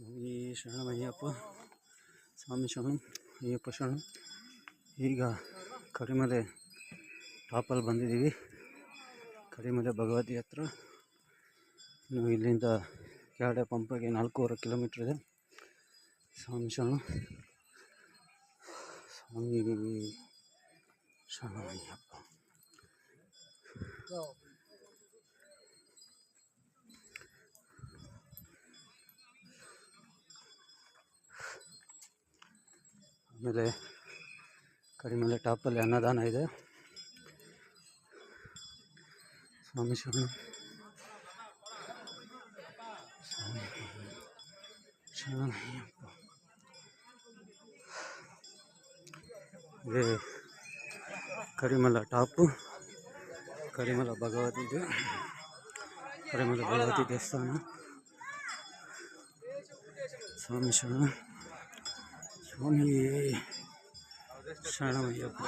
ಸ್ವಾಮಿ ಶರಣಮಯ್ಯಪ್ಪ ಸ್ವಾಮಿ ಶರಣಂ, ಅಯ್ಯಪ್ಪ ಶರಣಂ. ಈಗ ಕರಿಮಲೆ ಟಾಪಲ್ಲಿ ಬಂದಿದ್ದೀವಿ. ಕರಿಮಲೆ ಭಗವತಿ ಹತ್ರ. ಇನ್ನು ಇಲ್ಲಿಂದ ಕ್ಯಾಡೆ ಪಂಪಗೆ ನಾಲ್ಕೂವರೆ ಕಿಲೋಮೀಟ್ರ್ ಇದೆ. ಸ್ವಾಮಿ ಶರಣ. ಸ್ವಾಮಿ ಶರಣಮಯ್ಯಪ್ಪ ಆಮೇಲೆ ಕರಿಮಲೆ ಟಾಪಲ್ಲಿ ಅನ್ನದಾನ ಇದೆ. ಸ್ವಾಮಿ ಶರಣ. ಇದೇ. ಕರಿಮಲ ಟಾಪು. ಕರಿಮಲ ಭಗವತಿ ಇದೆ. ಕರಿಮಲ ಭಗವತಿ ದೇವಸ್ಥಾನ. ಸ್ವಾಮಿ ಸ್ವಾಮಿ ಶರಣಮಯ್ಯಪ್ಪ